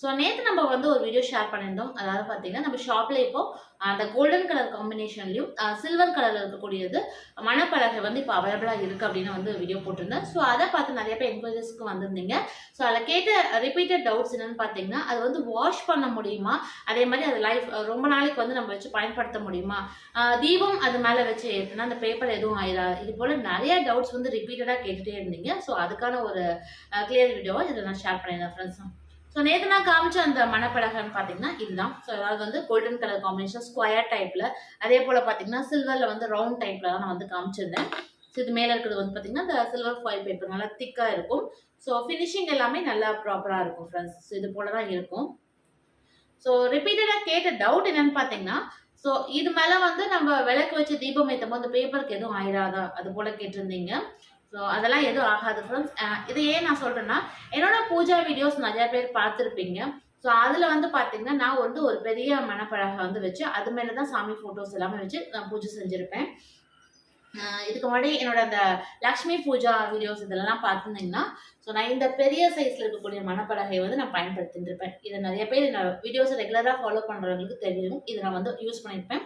So நேற்று நம்ம வந்து ஒரு வீடியோ ஷேர் பண்ணியிருந்தோம். அதாவது பார்த்தீங்கன்னா நம்ம ஷாப்பில் இப்போ அந்த கோல்டன் கலர் காம்பினேஷன்லையும் சில்வர் கலரில் இருக்கக்கூடியது மணப்பலகை வந்து இப்போ அவைலபிளாக இருக்குது அப்படின்னு வந்து வீடியோ போட்டிருந்தேன். ஸோ அதை பார்த்து நிறைய பேர் என்கொயரிஸ்க்கு வந்திருந்தீங்க. ஸோ அதில் கேட்ட ரிப்பீட்டட் டவுட்ஸ் என்னென்னு பார்த்தீங்கன்னா அது வந்து வாஷ் பண்ண முடியுமா? அதே மாதிரி அது லைஃப் ரொம்ப நாளைக்கு வந்து நம்ம வச்சு பயன்படுத்த முடியுமா? தீபம் அது மேலே வச்சு ஏற்றுனா அந்த பேப்பர் எதுவும் ஆயிடா இது போல் நிறைய டவுட்ஸ் வந்து ரிப்பீட்டடாக கேட்டுகிட்டே இருந்தீங்க. ஸோ அதுக்கான ஒரு கிளியர் வீடியோவை இதில் நான் ஷேர் பண்ணியிருந்தேன் ஃப்ரெண்ட்ஸ் ஸோ நேற்று நான் காமிச்ச அந்த மணப்பலகைன்னு பார்த்தீங்கன்னா இதுதான். ஸோ அதாவது வந்து கோல்டன் கலர் காம்பினேஷன் ஸ்கொயர் டைப்பில் அதே போல் பார்த்தீங்கன்னா சில்வரில் வந்து ரவுண்ட் டைப்பில் தான் நான் வந்து காமிச்சிருந்தேன். ஸோ இது மேலே இருக்கிறது வந்து பார்த்தீங்கன்னா இந்த சில்வர் ஃபாயில் பேப்பர் நல்லா திக்காக இருக்கும். ஸோ ஃபினிஷிங் எல்லாமே நல்லா ப்ராப்பராக இருக்கும் ஃப்ரெண்ட்ஸ் ஸோ இது போல தான் இருக்கும். ஸோ ரிப்பீட்டடாக கேட்ட டவுட் என்னன்னு பார்த்தீங்கன்னா ஸோ இது மேலே வந்து நம்ம விளக்கு வச்சு தீபம் ஏற்றும் போது பேப்பருக்கு எதுவும் ஆயிடாதா அது போல் கேட்டிருந்தீங்க. ஸோ அதெல்லாம் எதுவும் ஆகாது ஃப்ரெண்ட்ஸ் இது ஏன் நான் சொல்கிறேன்னா என்னோட பூஜா வீடியோஸ் நிறைய பேர் பார்த்துருப்பீங்க. ஸோ அதில் வந்து பார்த்தீங்கன்னா நான் வந்து ஒரு பெரிய மணப்பழகை வந்து வச்சு அது மேலே தான் சாமி ஃபோட்டோஸ் எல்லாமே வச்சு நான் பூஜை செஞ்சுருப்பேன். இதுக்கு முன்னாடி என்னோட அந்த லக்ஷ்மி பூஜா வீடியோஸ் இதெல்லாம் பார்த்துருந்தீங்கன்னா ஸோ நான் இந்த பெரிய சைஸில் இருக்கக்கூடிய மணப்பலகையை வந்து நான் பயன்படுத்திட்டு இருப்பேன் இதை நிறைய பேர் என்னோட வீடியோஸை ரெகுலராக ஃபாலோ பண்ணுறவங்களுக்கு தெரியும். இதை நான் வந்து யூஸ் பண்ணியிருப்பேன்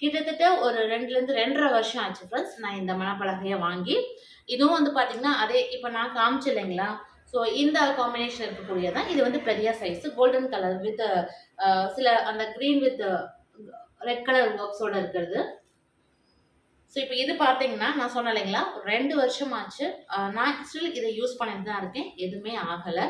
கிட்டத்தட்ட ஒரு ரெண்டுலேருந்து ரெண்டரை வருஷம் ஆச்சு ஃப்ரெண்ட்ஸ் நான் இந்த மணப்பலகையை வாங்கி இதுவும் வந்து பார்த்தீங்கன்னா அதே இப்போ நான் காமிச்சு இல்லைங்களா? ஸோ இந்த காம்பினேஷன் இருக்கக்கூடியதான் இது வந்து பெரிய சைஸு கோல்டன் கலர் வித் சில அந்த க்ரீன் வித் ரெட் கலர் ஒர்க்ஸோடு இருக்கிறது. ஸோ இப்போ இது பார்த்தீங்கன்னா நான் சொன்னேன் இல்லைங்களா? ரெண்டு வருஷம் ஆச்சு. நான் ஸ்டில் இதை யூஸ் பண்ணிட்டு தான் இருக்கேன். எதுவுமே ஆகலை.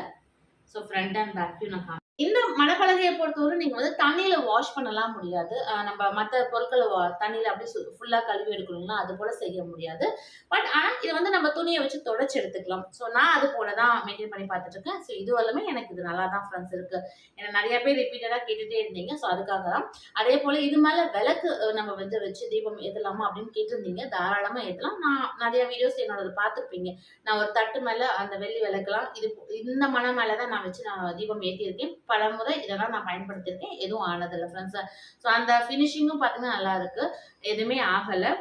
ஸோ ஃப்ரண்ட் அண்ட் பேக்கையும் நான் காமி இந்த மணப்பலகையை பொறுத்தவரை நீங்கள் வந்து தண்ணியில் வாஷ் பண்ணலாம் முடியாது. நம்ம மற்ற பொருட்களை வா- தண்ணியில் அப்படியே ஃபுல்லாக கழுவி எடுக்கணும்னா அது போல் செய்ய முடியாது. பட் ஆனால் இது வந்து நம்ம துணியை வச்சு தொடச்சி எடுத்துக்கலாம். ஸோ நான் அது போல தான் மெயின்டைன் பண்ணி பார்த்துட்டு இருக்கேன் ஸோ இது எனக்கு இது நல்லா தான் ஃப்ரெண்ட்ஸ் இருக்கு. ஏன்னா நிறைய பேர் ரிப்பீட்டடாக கேட்டுகிட்டே இருந்தீங்க. ஸோ அதுக்காக தான். அதே போல் இது மேலே விளக்கு நம்ம வந்து வச்சு தீபம் ஏற்றலாமா அப்படின்னு கேட்டிருந்தீங்க. தாராளமாக ஏற்றலாம் நான் நிறைய வீடியோஸ் என்னோட பார்த்துருப்பீங்க. நான் ஒரு தட்டு மேலே அந்த வெள்ளி விளக்குலாம் இது இந்த மன மேலே தான் நான் வச்சு நான் தீபம் ஏற்றியிருக்கேன் பல முறை இதெல்லாம் நான் பயன்படுத்தியிருக்கேன். எதுவும் ஆனதில்லை ஃப்ரெண்ட்ஸ் ஸோ அந்த ஃபினிஷிங்கும் பார்த்தீங்கன்னா நல்லா இருக்கு. எதுவுமே ஆகலை.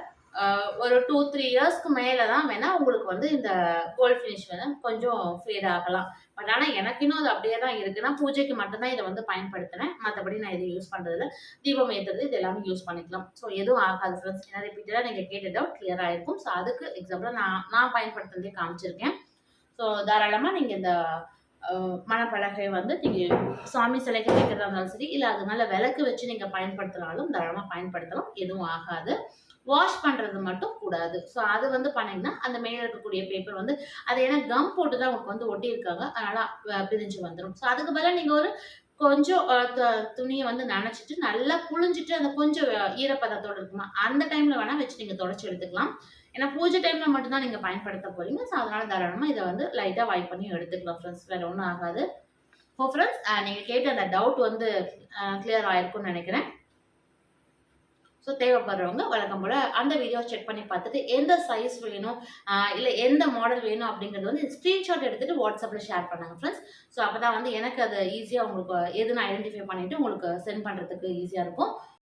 ஒரு டூ த்ரீ இயர்ஸ்க்கு மேலே தான் வேணால் உங்களுக்கு வந்து இந்த கோல்ட் ஃபினிஷ் வந்து கொஞ்சம் ஃபேட் ஆகலாம். பட் ஆனால் எனக்கு இன்னும் அது அப்படியே தான் இருக்குது நான் பூஜைக்கு மட்டும்தான் இதை வந்து பயன்படுத்தினேன். மற்றபடி நான் இதை யூஸ் பண்ணுறதில்ல தீபம் ஏற்றுறது இது எல்லாமே யூஸ் பண்ணிக்கலாம். ஸோ எதுவும் ஆகாது ஃப்ரெண்ட்ஸ் ஏன்னா ரிப்பீட்டடாக நீங்கள் கேட்ட டவுட் கிளியர் ஸோ அதுக்கு எக்ஸாம்பிளாக நான் நான் பயன்படுத்துறதே காமிச்சிருக்கேன். ஸோ தாராளமாக நீங்கள் இந்த மணப்பலகை வந்து நீங்கள் சாமி சிலைக்கு வைக்கிறதா இருந்தாலும் சரி இல்லை அது மேலே விளக்கு வச்சு நீங்கள் பயன்படுத்தினாலும் தாராளமாக பயன்படுத்தலாம். எதுவும் ஆகாது. வாஷ் பண்ணுறது மட்டும் கூடாது. ஸோ அது வந்து பண்ணிங்கன்னா அந்த மேலே இருக்கக்கூடிய பேப்பர் வந்து அது ஏன்னா கம் போட்டு தான் உங்களுக்கு வந்து ஒட்டியிருக்காங்க. அதனால் பிரிஞ்சு வந்துடும் ஸோ அதுக்கு பதிலாக நீங்கள் ஒரு கொஞ்சம் துணியை வந்து நனைச்சிட்டு நல்லா புழிஞ்சிட்டு அந்த கொஞ்சம் ஈரப்பதத்தோடு இருக்குமா அந்த டைமில் வேணால் வச்சு நீங்கள் தொடச்சி எடுத்துக்கலாம். ஏன்னா பூஜை டைமில் மட்டும்தான் நீங்கள் பயன்படுத்த போறீங்க. ஸோ அதனால் தாராளமாக இதை வந்து லைட்டாக வாய்ப் பண்ணி எடுத்துக்கலாம் ஃப்ரெண்ட்ஸ் வேறு ஒன்றும் ஆகாது. ஓ ஃப்ரெண்ட்ஸ் நீங்கள் கேட்ட அந்த டவுட் வந்து கிளியர் ஆயிருக்கும்னு நினைக்கிறேன். ஸோ தேவைப்படுறவங்க வழக்கம் போல் அந்த வீடியோ செக் பண்ணி பார்த்துட்டு எந்த சைஸ் வேணும் இல்லை எந்த மாடல் வேணும் அப்படிங்கிறது வந்து ஸ்க்ரீன்ஷாட் எடுத்துகிட்டு வாட்ஸ்அப்பில் ஷேர் பண்ணாங்க ஃப்ரெண்ட்ஸ் ஸோ அப்போ தான் வந்து எனக்கு அது ஈஸியாக உங்களுக்கு எதுன்னு ஐடென்டிஃபை பண்ணிவிட்டு உங்களுக்கு சென்ட் பண்ணுறதுக்கு ஈஸியாக இருக்கும்.